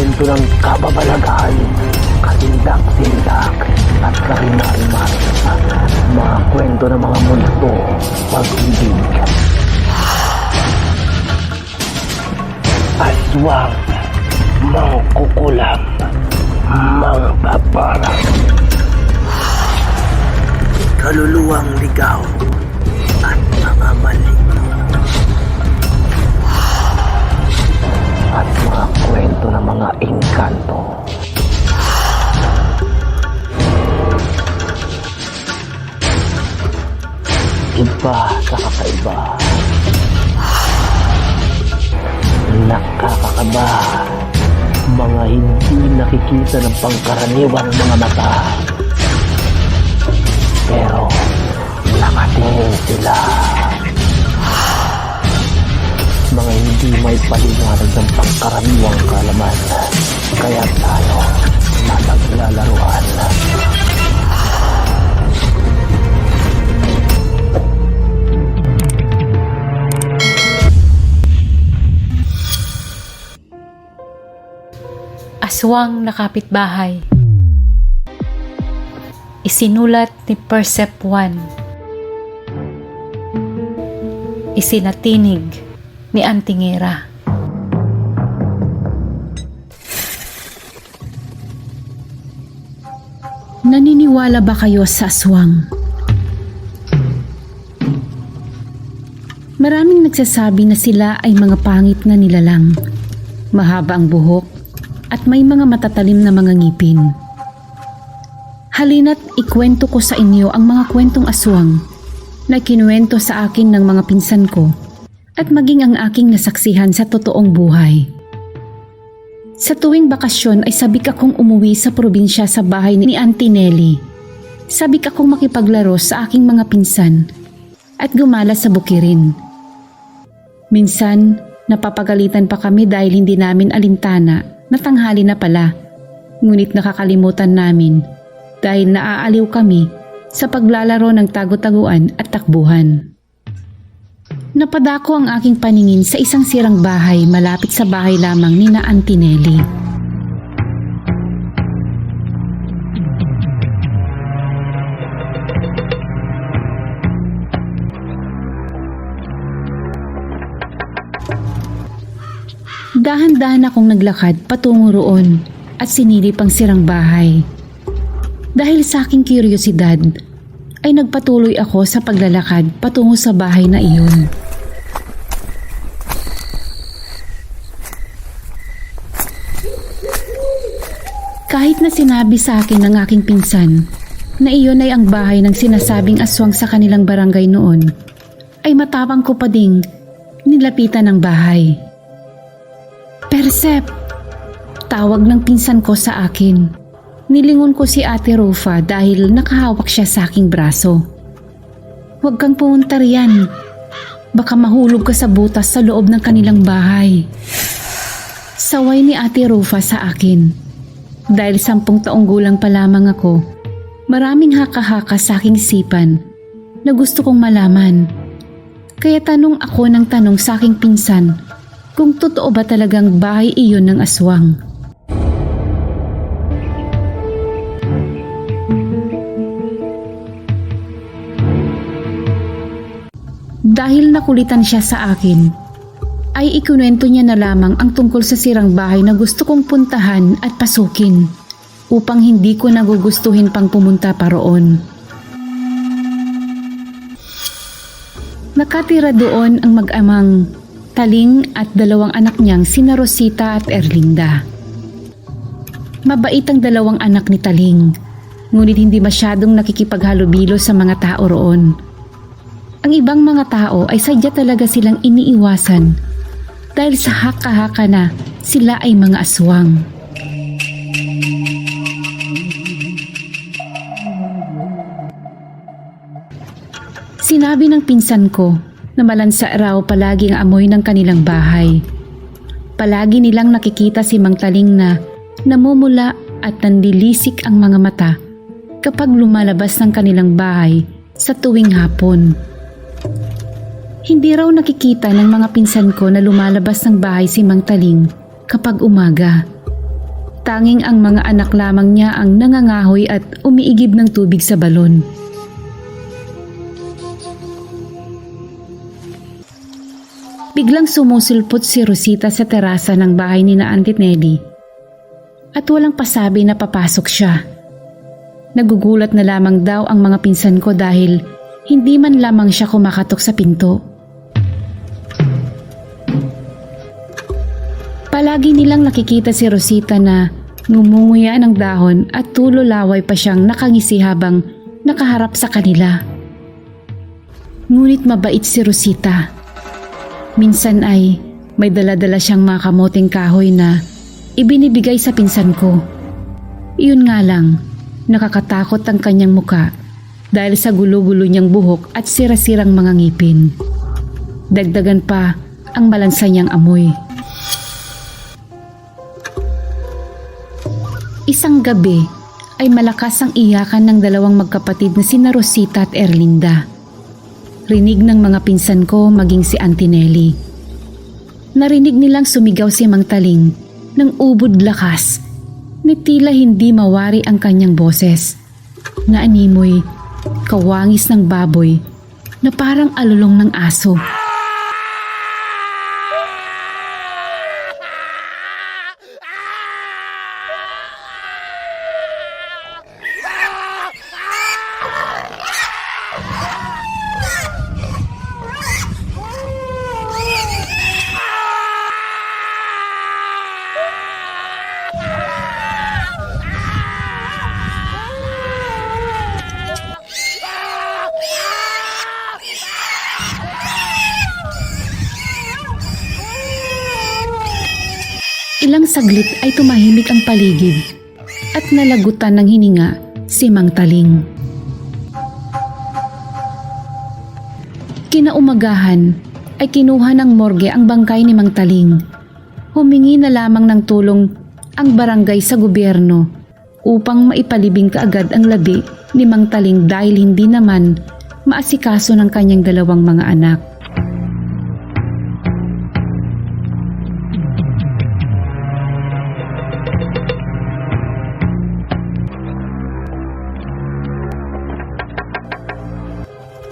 kwento ng kababalaghan, katindak-tindak, at karimar-rimar. Mga kwento ng mga multo, pag-ibig. Aswang, mangkukulam, mga paparang. Kaluluwang ligaw kwento ng mga engkanto. Iba sa kakaiba. Nakakakaba. Mga hindi nakikita ng pangkaraniwan ng mga mata. Pero nakatingin sila. Mga hindi may paliwanag ng pangkaraniwang kalaman. Kaya tayo mataglalaruan. Aswang na kapitbahay. Isinulat ni Percep 1. Isinatinig ni Antingera. Naniniwala ba kayo sa aswang? Maraming nagsasabi na sila ay mga pangit na nilalang. Mahaba ang buhok at may mga matatalim na mga ngipin. Halina't ikwento ko sa inyo ang mga kwentong aswang na kinuwento sa akin ng mga pinsan ko at maging ang aking nasaksihan sa totoong buhay. Sa tuwing bakasyon ay sabik akong umuwi sa probinsya sa bahay ni Auntie Nelly. Sabik akong makipaglaro sa aking mga pinsan at gumala sa bukirin. Minsan, napapagalitan pa kami dahil hindi namin alintana na tanghali na pala. Ngunit nakakalimutan namin dahil naaaliw kami sa paglalaro ng tago-taguan at takbuhan. Napadako ang aking paningin sa isang sirang bahay malapit sa bahay lamang ni na Auntie Nelly. Dahan-dahan akong naglakad patungo roon at sinilip ang sirang bahay. Dahil sa aking kuryosidad, ay nagpatuloy ako sa paglalakad patungo sa bahay na iyon. Kahit na sinabi sa akin ng aking pinsan na iyon ay ang bahay ng sinasabing aswang sa kanilang barangay noon, ay matapang ko pa ding nilapitan ng bahay. Persep! Tawag ng pinsan ko sa akin. Nilingon ko si Ate Rufa dahil nakahawak siya sa aking braso. Huwag kang pumunta riyan. Baka mahulog ka sa butas sa loob ng kanilang bahay. Saway ni Ate Rufa sa akin. Dahil sampung taong gulang pa lamang ako, maraming haka-haka sa aking isipan na gusto kong malaman. Kaya tanong ako ng tanong sa aking pinsan kung totoo ba talagang bahay iyon ng aswang. Dahil nakulitan siya sa akin, ay ikunwento niya na lamang ang tungkol sa sirang bahay na gusto kong puntahan at pasukin upang hindi ko nagugustuhin pang pumunta pa roon. Nakatira doon ang mag-amang Taling at dalawang anak niyang sina Rosita at Erlinda. Mabait ang dalawang anak ni Taling, ngunit hindi masyadong nakikipaghalubilo sa mga tao roon. Ang ibang mga tao ay sadya talaga silang iniiwasan dahil sa haka-haka na sila ay mga aswang. Sinabi ng pinsan ko na malansa raw palagi ang amoy ng kanilang bahay. Palagi nilang nakikita si Mang Taling na namumula at nandilisik ang mga mata kapag lumalabas ng kanilang bahay sa tuwing hapon. Hindi raw nakikita ng mga pinsan ko na lumalabas ng bahay si Mang Taling kapag umaga Tanging ang mga anak lamang niya ang nangangahoy at umiigib ng tubig sa balon. Biglang sumusulpot si Rosita sa terasa ng bahay ni na Auntie Nelly at walang pasabi na papasok siya. Nagugulat na lamang daw ang mga pinsan ko dahil hindi man lamang siya kumakatok sa pinto. Palagi nilang nakikita si Rosita na ngumunguya ng dahon at tulo laway pa siyang nakangisi habang nakaharap sa kanila. Ngunit mabait si Rosita. Minsan ay may daladala siyang mga kamoting kahoy na ibinibigay sa pinsan ko. Iyon nga lang, nakakatakot ang kanyang muka dahil sa gulo-gulo niyang buhok at sira-sirang mga ngipin. Dagdagan pa ang malansa niyang amoy. Isang gabi ay malakas ang iyakan ng dalawang magkapatid na sina Rosita at Erlinda. Rinig ng mga pinsan ko maging si Auntie Nelly. Narinig nilang sumigaw si Mang Taling ng ubod lakas ni tila hindi mawari ang kanyang boses. Naanimoy, kawangis ng baboy na parang alulong ng aso. Ilang saglit ay tumahimik ang paligid at nalagutan ng hininga si Mang Taling. Kinaumagahan ay kinuha ng morgue ang bangkay ni Mang Taling. Humingi na lamang ng tulong ang barangay sa gobyerno upang maipalibing kaagad ang labi ni Mang Taling dahil hindi naman maasikaso ng kanyang dalawang mga anak.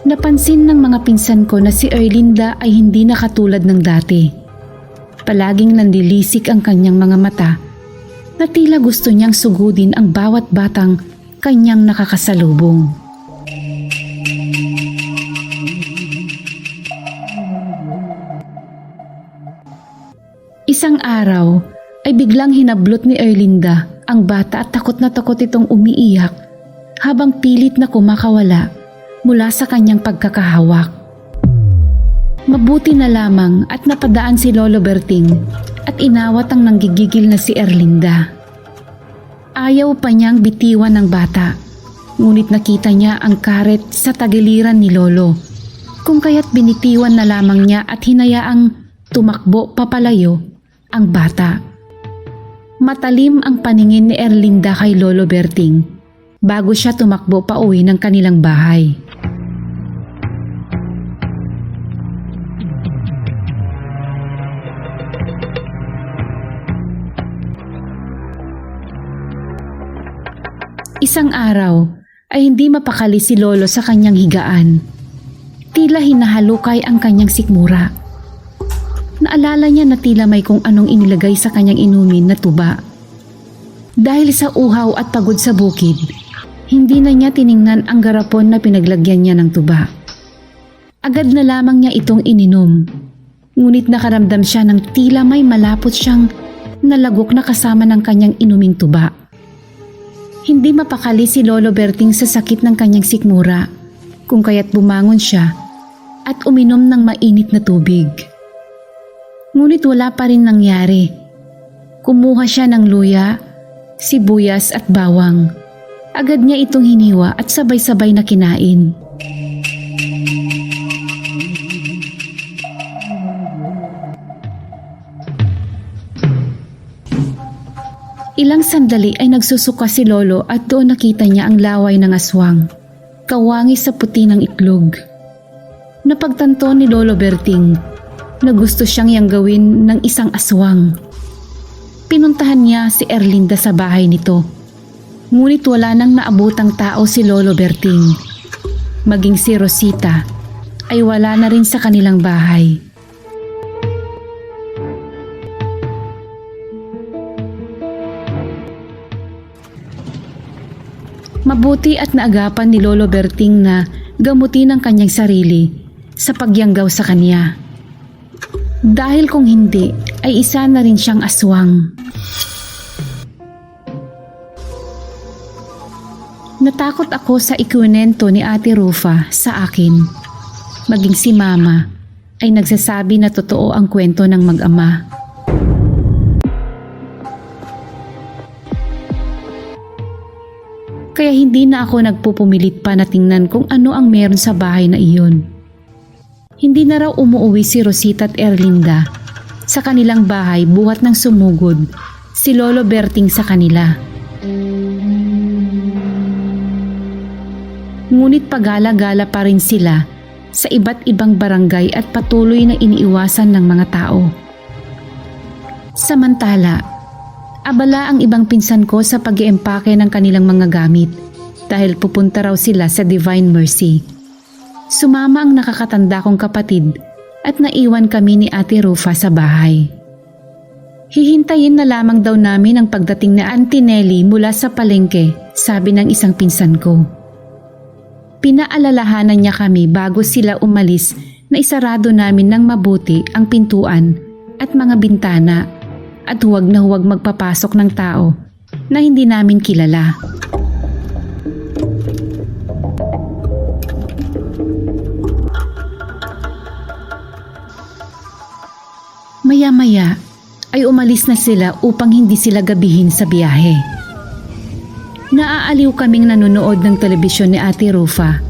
Napansin ng mga pinsan ko na si Erlinda ay hindi na katulad ng dati. Palaging nandilisik ang kanyang mga mata na tila gusto niyang sugudin ang bawat batang kanyang nakakasalubong. Isang araw ay biglang hinablot ni Erlinda ang bata at takot na takot itong umiiyak habang pilit na kumakawala mula sa kanyang pagkakahawak. Mabuti na lamang at napadaan si Lolo Berting at inawat ang nanggigigil na si Erlinda. Ayaw pa niyang bitiwan ng bata, ngunit nakita niya ang karet sa tagiliran ni Lolo. Kung kaya't binitiwan na lamang niya at hinayaang tumakbo papalayo ang bata. Matalim ang paningin ni Erlinda kay Lolo Berting bago siya tumakbo pa uwi ng kanilang bahay. Isang araw ay hindi mapakali si Lolo sa kanyang higaan. Tila hinahalukay ang kanyang sikmura. Naalala niya na tila may kung anong inilagay sa kanyang inumin na tuba. Dahil sa uhaw at pagod sa bukid, hindi na niya tiningnan ang garapon na pinaglagyan niya ng tuba. Agad na lamang niya itong ininom. Ngunit nakaramdam siya ng tila may malapot siyang nalagok na kasama ng kanyang inuming tuba. Hindi mapakali si Lolo Berting sa sakit ng kanyang sikmura, kung kaya't bumangon siya at uminom ng mainit na tubig. Ngunit wala pa rin nangyari. Kumuha siya ng luya, sibuyas at bawang. Agad niya itong hiniwa at sabay-sabay na kinain. Ilang sandali ay nagsusuka si Lolo at doon nakita niya ang laway ng aswang. Kawangis sa puti ng itlog. Napagtanto ni Lolo Berting na gusto siyang yang gawin ng isang aswang. Pinuntahan niya si Erlinda sa bahay nito. Ngunit wala nang naabutang tao si Lolo Berting. Maging si Rosita ay wala na rin sa kanilang bahay. Mabuti at naagapan ni Lolo Berting na gamutin ang kanyang sarili sa pagyanggaw sa kanya. Dahil kung hindi, ay isa na rin siyang aswang. Natakot ako sa ikwento ni Ate Rufa sa akin. Maging si Mama ay nagsasabi na totoo ang kwento ng mag-ama. Kaya hindi na ako nagpupumilit pa na tingnan kung ano ang meron sa bahay na iyon. Hindi na raw umuwi si Rosita at Erlinda sa kanilang bahay buhat ng sumugod si Lolo Berting sa kanila. Ngunit pagala-gala pa rin sila sa iba't ibang barangay at patuloy na iniiwasan ng mga tao. Samantala, abala ang ibang pinsan ko sa pag empake ng kanilang mga gamit dahil pupunta raw sila sa Divine Mercy. Sumama ang nakakatanda kong kapatid at naiwan kami ni Ate Rufa sa bahay. Hihintayin na lamang daw namin ang pagdating ni Auntie Nelly mula sa palengke, sabi ng isang pinsan ko. Pinaalalahanan niya kami bago sila umalis na isarado namin ng mabuti ang pintuan at mga bintana at huwag na huwag magpapasok ng tao na hindi namin kilala. Maya-maya ay umalis na sila upang hindi sila gabihin sa biyahe. Naaaliw kaming nanonood ng telebisyon ni Ate Rufa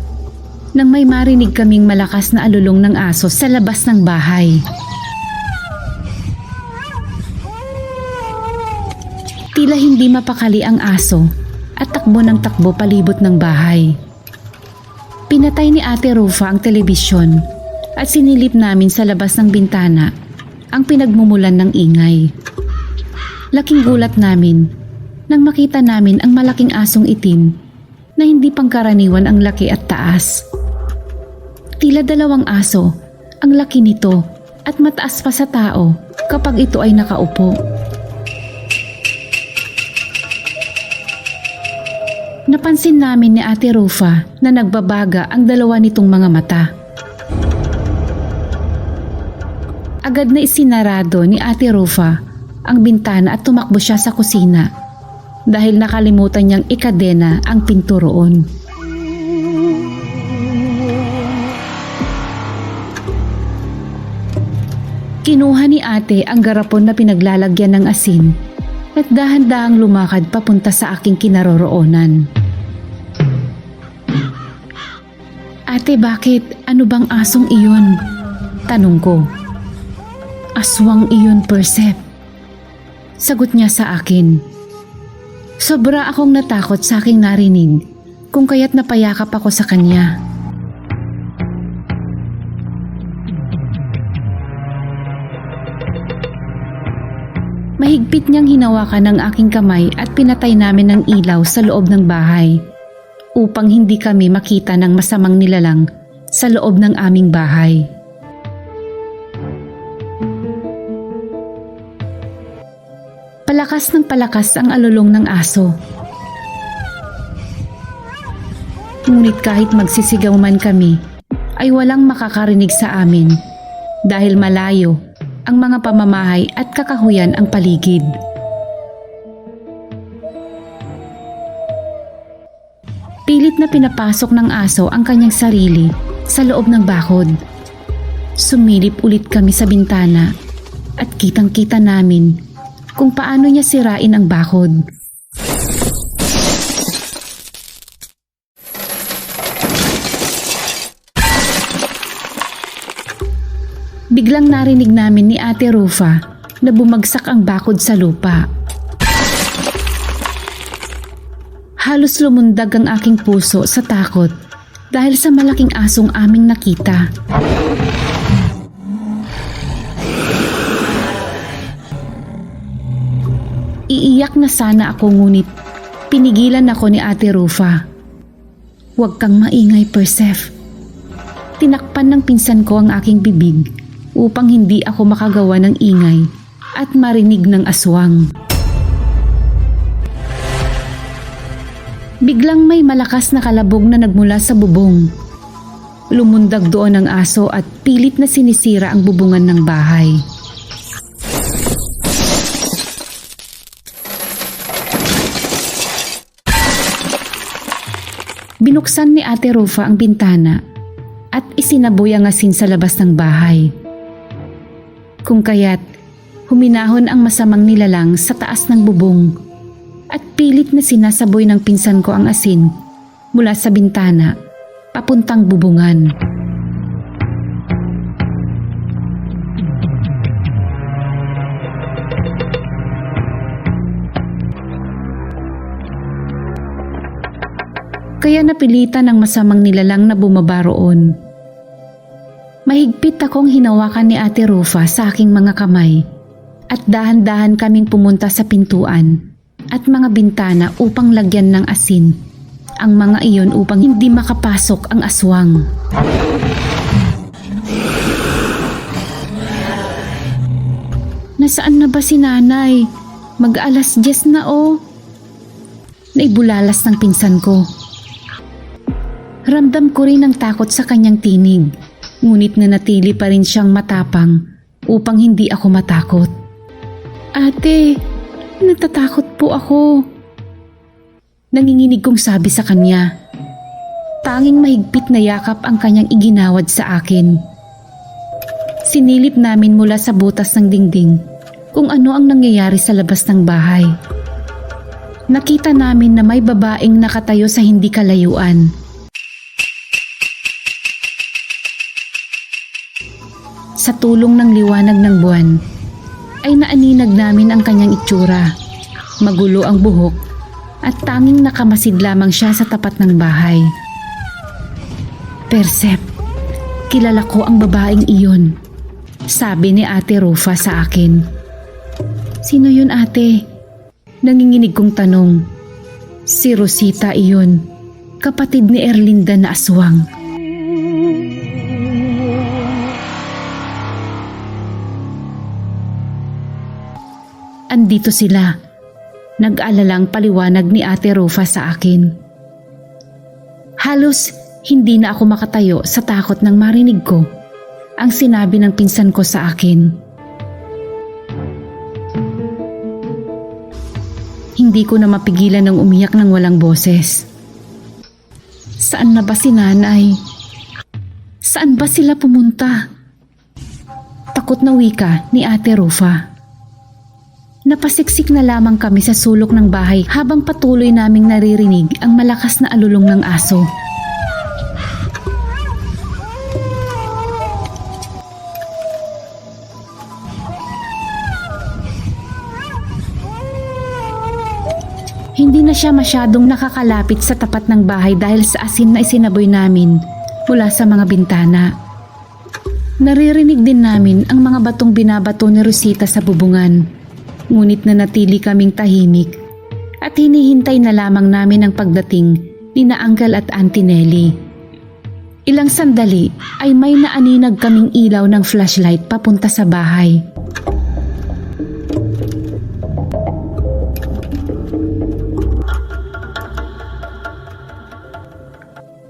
nang may marinig kaming malakas na alulong ng aso sa labas ng bahay. Tila hindi mapakali ang aso at takbo ng takbo palibot ng bahay. Pinatay ni Ate Rufa ang telebisyon at sinilip namin sa labas ng bintana ang pinagmumulan ng ingay. Laking gulat namin nang makita namin ang malaking asong itim na hindi pangkaraniwan ang laki at taas. Tila dalawang aso ang laki nito at mataas pa sa tao kapag ito ay nakaupo. Napansin namin ni Ate Rufa na nagbabaga ang dalawa nitong mga mata. Agad na isinarado ni Ate Rufa ang bintana at tumakbo siya sa kusina dahil nakalimutan niyang ikadena ang pinto roon. Kinuha ni ate ang garapon na pinaglalagyan ng asin at dahan-dahang lumakad papunta sa aking kinaroroonan. Ate, bakit? Ano bang asong iyon? Tanong ko. Aswang iyon, Persep. Sagot niya sa akin. Sobra akong natakot sa aking narinig kung kaya't napayakap ako sa kanya. Mahigpit niyang hinawakan ng aking kamay at pinatay namin ng ilaw sa loob ng bahay upang hindi kami makita ng masamang nilalang sa loob ng aming bahay. Palakas ng palakas ang alulong ng aso. Ngunit kahit magsisigaw man kami, ay walang makakarinig sa amin dahil malayo ang mga pamamahay at kakahuyan ang paligid. Pilit na pinapasok ng aso ang kanyang sarili sa loob ng bakod. Sumilip ulit kami sa bintana at kitang-kita namin kung paano niya sirain ang bakod. Biglang narinig namin ni Ate Rufa na bumagsak ang bakod sa lupa. Halos lumundag ang aking puso sa takot dahil sa malaking asong aming nakita. Iiyak na sana ako ngunit pinigilan ako ni Ate Rufa. Huwag kang maingay, Persef. Tinakpan ng pinsan ko ang aking bibig upang hindi ako makagawa ng ingay at marinig ng aswang. Biglang may malakas na kalabog na nagmula sa bubong. Lumundag doon ang aso at pilit na sinisira ang bubungan ng bahay. Binuksan ni Ate Rufa ang bintana at isinaboy ang asin sa labas ng bahay. Kung kaya't huminahon ang masamang nilalang sa taas ng bubong at pilit na sinasaboy ng pinsan ko ang asin mula sa bintana papuntang bubungan. Kaya napilitan ng masamang nilalang na bumaba roon. Mahigpit akong hinawakan ni Ate Rufa sa aking mga kamay at dahan-dahan kaming pumunta sa pintuan at mga bintana upang lagyan ng asin ang mga iyon upang hindi makapasok ang aswang. Nasaan na ba si nanay? Mag-alas 10 na oh. Naibulalas ng pinsan ko. Ramdam ko rin ang takot sa kanyang tinig, ngunit nanatili pa rin siyang matapang upang hindi ako matakot. Ate, natatakot po ako. Nanginginig kong sabi sa kanya. Tanging mahigpit na yakap ang kanyang iginawad sa akin. Sinilip namin mula sa butas ng dingding kung ano ang nangyayari sa labas ng bahay. Nakita namin na may babaeng nakatayo sa hindi kalayuan. Sa tulong ng liwanag ng buwan, ay naaninag namin ang kanyang itsura. Magulo ang buhok at tanging nakamasid lamang siya sa tapat ng bahay. Persep, kilala ko ang babaeng iyon. Sabi ni Ate Rufa sa akin. Sino yun ate? Nanginginig kong tanong. Si Rosita iyon, kapatid ni Erlinda na aswang. Andito sila. Nag-alalang paliwanag ni Ate Rufa sa akin. Halos hindi na ako makatayo sa takot ng marinig ko ang sinabi ng pinsan ko sa akin. Hindi ko na mapigilan ng umiyak ng walang boses. Saan na ba si nanay? Saan ba sila pumunta? Takot na wika ni Ate Rufa. Napasiksik na lamang kami sa sulok ng bahay habang patuloy naming naririnig ang malakas na alulong ng aso. Hindi na siya masyadong nakakalapit sa tapat ng bahay dahil sa asin na isinaboy namin mula sa mga bintana. Naririnig din namin ang mga batong binabato ni Rosita sa bubungan. Ngunit nanatili kaming tahimik at hinihintay na lamang namin ang pagdating ni na Uncle at Auntie Nelly. Ilang sandali ay may naaninag kaming ilaw ng flashlight papunta sa bahay.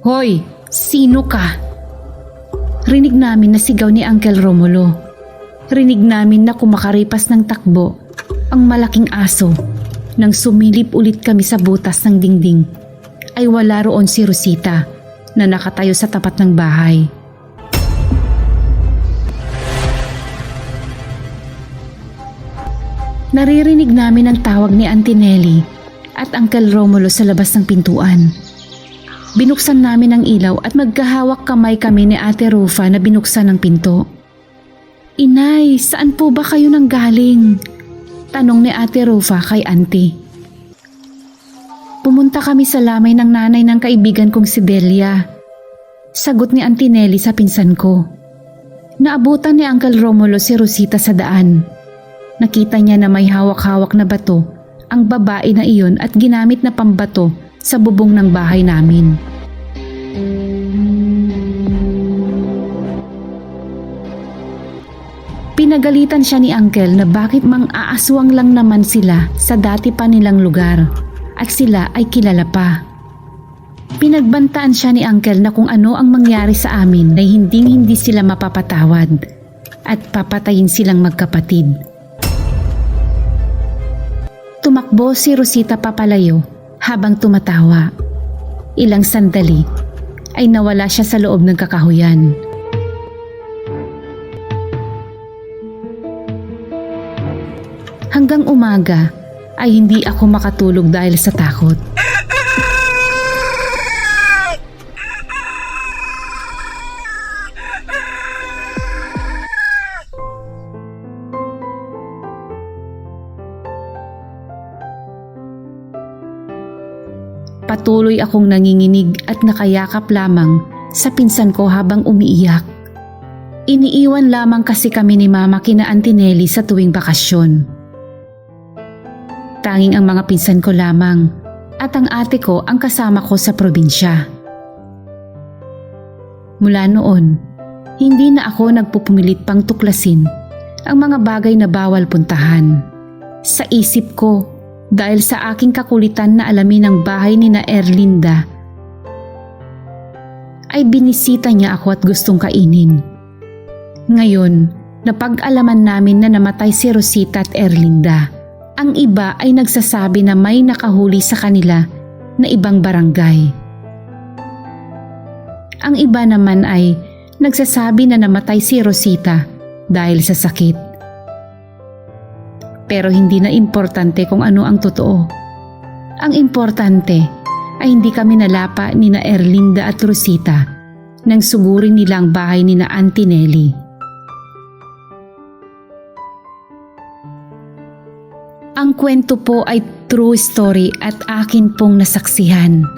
Hoy, sino ka? Rinig namin na sigaw ni Uncle Romulo. Rinig namin na kumakaripas ng takbo ang malaking aso. Nang sumilip ulit kami sa butas ng dingding, ay wala roon si Rosita na nakatayo sa tapat ng bahay. Naririnig namin ang tawag ni Auntie Nelly at Uncle Romulo sa labas ng pintuan. Binuksan namin ang ilaw at magkahawak kamay kami ni Ate Rufa na binuksan ang pinto. Inay, saan po ba kayo nang galing? Tanong ni Ate Rufa kay Auntie. Pumunta kami sa lamay ng nanay ng kaibigan kong si Delia. Sagot ni Auntie Nelly sa pinsan ko. Naabutan ni Uncle Romulo si Rosita sa daan. Nakita niya na may hawak-hawak na bato ang babae na iyon at ginamit na pambato sa bubong ng bahay namin. Pinagalitan siya ni Uncle na bakit mang aaswang lang naman sila sa dati pa nilang lugar at sila ay kilala pa. Pinagbantaan siya ni Uncle na kung ano ang mangyari sa amin na hinding hindi sila mapapatawad at papatayin silang magkapatid. Tumakbo si Rosita papalayo habang tumatawa. Ilang sandali ay nawala siya sa loob ng kakahuyan. Hanggang umaga ay hindi ako makatulog dahil sa takot. Patuloy akong nanginginig at nakayakap lamang sa pinsan ko habang umiiyak. Iniiwan lamang kasi kami ni Mama kina Auntie Nelly sa tuwing bakasyon. Tanging ang mga pinsan ko lamang at ang ate ko ang kasama ko sa probinsya. Mula noon, hindi na ako nagpupumilit pang tuklasin ang mga bagay na bawal puntahan. Sa isip ko, dahil sa aking kakulitan na alamin ang bahay ni na Erlinda, ay binisita niya ako at gustong kainin. Ngayon, napag-alaman namin na namatay si Rosita at Erlinda. Ang iba ay nagsasabi na may nakahuli sa kanila na ibang barangay. Ang iba naman ay nagsasabi na namatay si Rosita dahil sa sakit. Pero hindi na importante kung ano ang totoo. Ang importante ay hindi kami nalapa ni na Erlinda at Rosita nang sugurin nila ang bahay ni na Auntie Nelly. Ang kwento po ay true story at akin pong nasaksihan.